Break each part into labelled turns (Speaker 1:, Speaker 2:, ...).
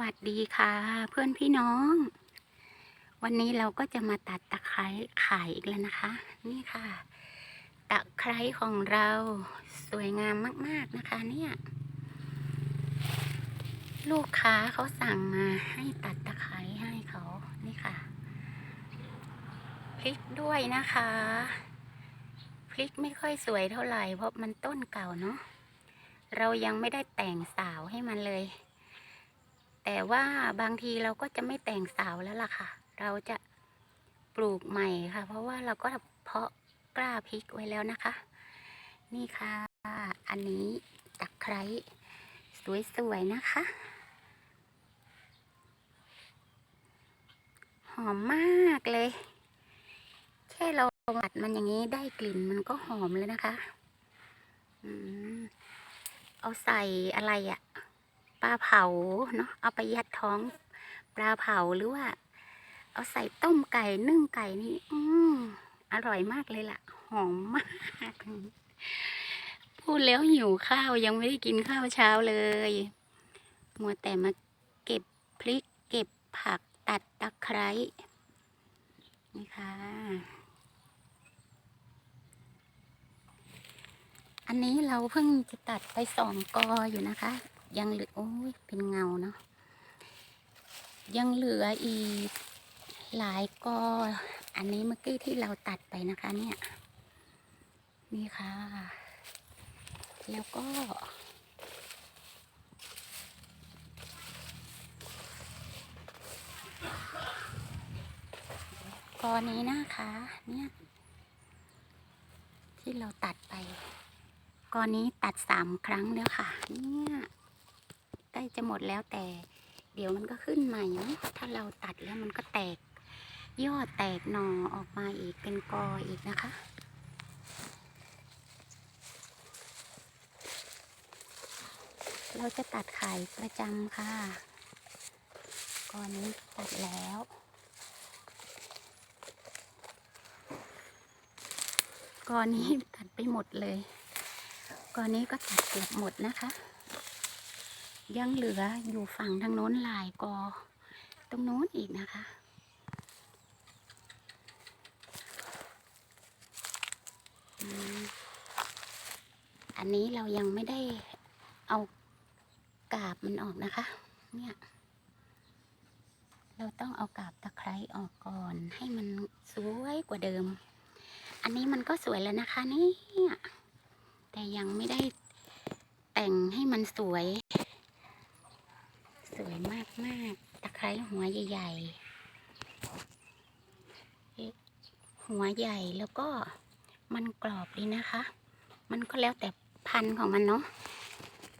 Speaker 1: วัสดีค่ะ เพื่อนพี่น้อง วันนี้เราก็จะมาตัดตะไคร้ขายอีกแล้วนะคะ นี่ค่ะ ตะไคร้ของเราสวยงามมาก ๆนะคะ เนี่ย ลูกค้าเขาสั่งมาให้ตัดตะไคร้ให้เขานี่ค่ะพริกด้วยนะคะพริกไม่ค่อยสวยเท่าไหร่เพราะมันต้นเก่าเนาะเรายังไม่ได้แต่งสาวให้มันเลย แต่ว่าบางทีเราก็จะไม่แต่งสาวแล้วล่ะค่ะ เราจะปลูกใหม่ค่ะ เพราะว่าเราก็เพาะกล้าพริกไว้แล้วนะคะ นี่ค่ะ อันนี้ตะไคร้สวยๆนะคะ หอมมากเลย แค่เราหัดมันอย่างนี้ได้กลิ่นมันก็หอมแล้วนะคะอเอาใส่อะไรอะ ปลาเผาเนาะเอาไปยัดท้องปลาเผาหรือว่า เอาใส่ต้มไก่นึ่งไก่นี่ อืมอร่อยมากเลยล่ะ หอมมาก พูดแล้วหิวข้าวยังไม่ได้กินข้าวเช้าเลย มัวแต่มาเก็บพริก เก็บผักตัดตะไคร้นี่ค่ะอันนี้เราเพิ่งจะตัดไปสองกออยู่นะคะ ยังเหลือโอ้ยเป็นเงาเนาะยังเหลืออีกหลายกออันนี้เมื่อกี้ที่เราตัดไปนะคะเนี่ย นี่ค่ะ แล้วก็ กอนี้นะคะ เนี่ย ที่เราตัดไป กอนี้ตัดสามครั้งแล้วค่ะ เนี่ย ล้จะหมดแล้วแต่ เดี๋ยวมันก็ขึ้นใหม่นะถ้าเราตัดแล้วมันก็แตก ยอดแตกหน่อออกมาอีกเป็นกออีกนะคะเราจะตัดไขายประจำค่ะกอนี้ตัดแล้วกอนี้ตัดไปหมดเลยกอนี้ก็ตัดเกือบหมดนะคะ ยังเหลืออยู่ฝั่งทางโน้นหลายกอ ตรงโน้นอีกนะคะ อันนี้เรายังไม่ได้เอากาบมันออกนะคะ เนี่ย เราต้องเอากาบตะไคร้ออกก่อนให้มันสวยกว่าเดิม อันนี้มันก็สวยแล้วนะคะนี่แต่ยังไม่ได้แต่งให้มันสวย มาก ตะไคร้หัวใหญ่ๆ หัวใหญ่แล้วก็มันกรอบดีนะคะ มันก็แล้วแต่พันธุ์ของมันเนาะ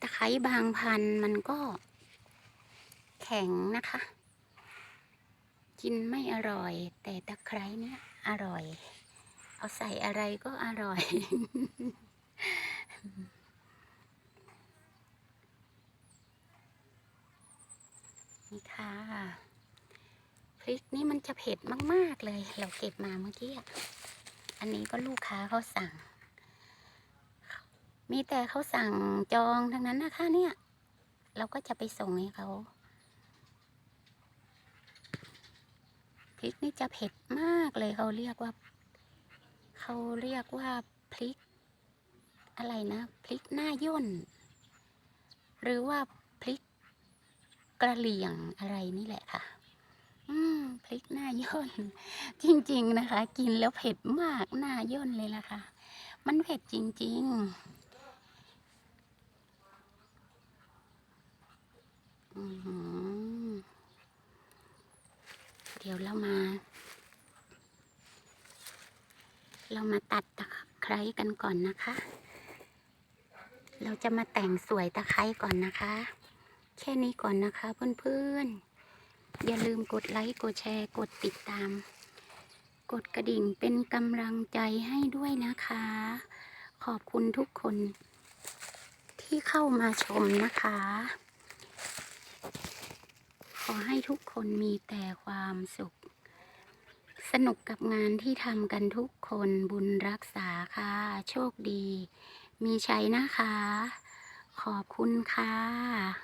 Speaker 1: ตะไคร้บางพันธุ์มันก็ แข็งนะคะ กินไม่อร่อย แต่ตะไคร้เนี่ยอร่อย เอาใส่อะไรก็อร่อย นี่ค่ะ พริกนี่มัน จะเผ็ดมากๆเลย เราเก็บมาเมื่อกี้อันนี้ก็ลูกค้าเขาสั่ง มีแต่เขาสั่งจองทั้งนั้นนะคะ เนี่ย เราก็จะไปส่งให้เขาพริกนี่จะเผ็ดมากเลยเขาเรียกว่า เขาเรียกว่าพริก อะไรนะพริกหน้าย่น หรือว่าพริกกระเหลี่ยงอะไรนี่แหละค่ะ ย่น จริงๆนะคะ กินแล้วเผ็ดมากหน้าย่นเลยล่ะค่ะ มันเผ็ดจริง ๆ เดี๋ยวเรามา เรามาตัดตะไคร้กันก่อนนะคะ เราจะมาแต่งสวยตะไคร้ก่อนนะคะ แค่นี้ก่อนนะคะเพื่อนๆ ลืมกดไลค์ กดแชร์ กดติดตาม กดกระดิ่งเป็นกำลังใจให้ด้วยนะคะ ขอบคุณทุกคนที่เข้ามาชมนะคะ ขอให้ทุกคนมีแต่ความสุข สนุกกับงานที่ทำกันทุกคนบุญรักษาค่ะ โชคดี มีชัยนะคะ ขอบคุณค่ะ